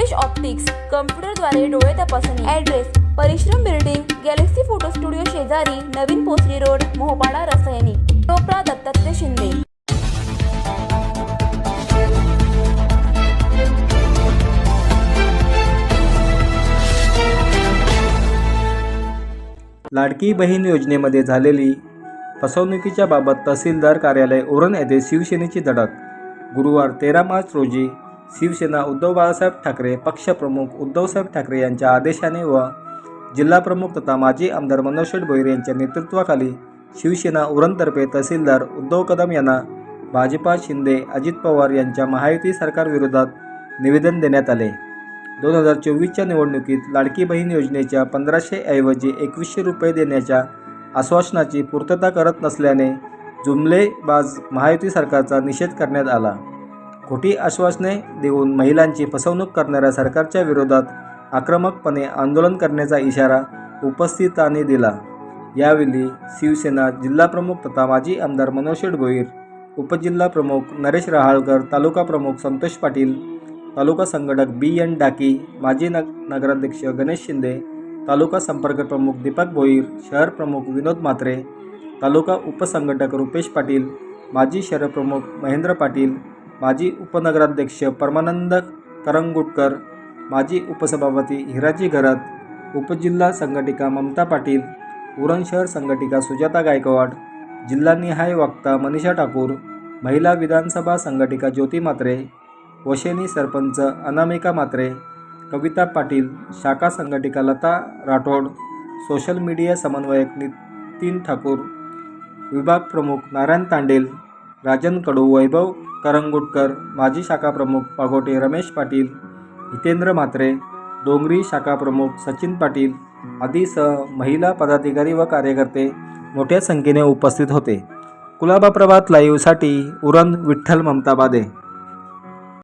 Rupesh optics कम्प्युटरद्वारे डोळे तपासणी. Address परिश्रम बिल्डिंग गॅलेक्सी फोटो स्टुडिओ शेजारी नवीन पोसरी रोड मोहपाडा रसायनी. टोपरा दत्तात्रय शिंदे. लाडकी बहीण योजनेमध्ये झालेली फसवणुकीच्या बाबत तहसीलदार कार्यालय ओरण येथे शिवसेनेची धडक. गुरुवार तेरा मार्च रोजी शिवसेना उद्धव बाळासाहेब ठाकरे पक्षप्रमुख उद्धवसाहेब ठाकरे यांच्या आदेशाने व जिल्हाप्रमुख तथा माजी आमदार मनोज भोईर यांच्या नेतृत्वाखाली शिवसेना उरणतर्फे तहसीलदार उद्धव कदम यांना भाजपा शिंदे अजित पवार यांच्या महायुती सरकारविरोधात निवेदन देण्यात आले. दोन हजार चोवीसच्या निवडणुकीत लाडकी बहीण योजनेच्या पंधराशे ऐवजी एकवीसशे रुपये देण्याच्या आश्वासनाची पूर्तता करत नसल्याने जुमलेबाज महायुती सरकारचा निषेध करण्यात आला. खोटी आश्वासने देऊन महिलांची फसवणूक करणाऱ्या सरकारच्या विरोधात आक्रमकपणे आंदोलन करण्याचा इशारा उपस्थितांनी दिला. यावेळी शिवसेना जिल्हाप्रमुख तथा माजी आमदार मनोज भोईर उपजिल्हा प्रमुख नरेश रहाळकर तालुका प्रमुख संतोष पाटील तालुका संघटक बी एन डाकी माजी नग नगराध्यक्ष गणेश शिंदे तालुका संपर्क प्रमुख दीपक भोईर शहर प्रमुख विनोद म्हात्रे तालुका उपसंघटक रुपेश पाटील माजी शहर प्रमुख महेंद्र पाटील माजी उपनगराध्यक्ष परमानंद करंगुटकर माजी उपसभापती हिराजी घरत उपजिल्हा संघटिका ममता पाटील उरण शहर संघटिका सुजाता गायकवाड जिल्हानिहाय वक्ता मनीषा ठाकूर महिला विधानसभा संघटिका ज्योती मात्रे वशेनी सरपंच अनामिका मात्रे कविता पाटील शाखा संघटिका लता राठोड सोशल मीडिया समन्वयक नितीन ठाकूर विभाग प्रमुख नारायण तांडेल राजन कडू वैभव करंगुटकर माजी शाखा प्रमुख पागोटे रमेश पाटील हितेंद्र म्हात्रे डोंगरी शाखा प्रमुख सचिन पाटील आदीसह महिला पदाधिकारी व कार्यकर्ते मोठ्या संख्येने उपस्थित होते. कुलाबा प्रभात लाईव्हसाठी उरण विठ्ठल ममता बादे.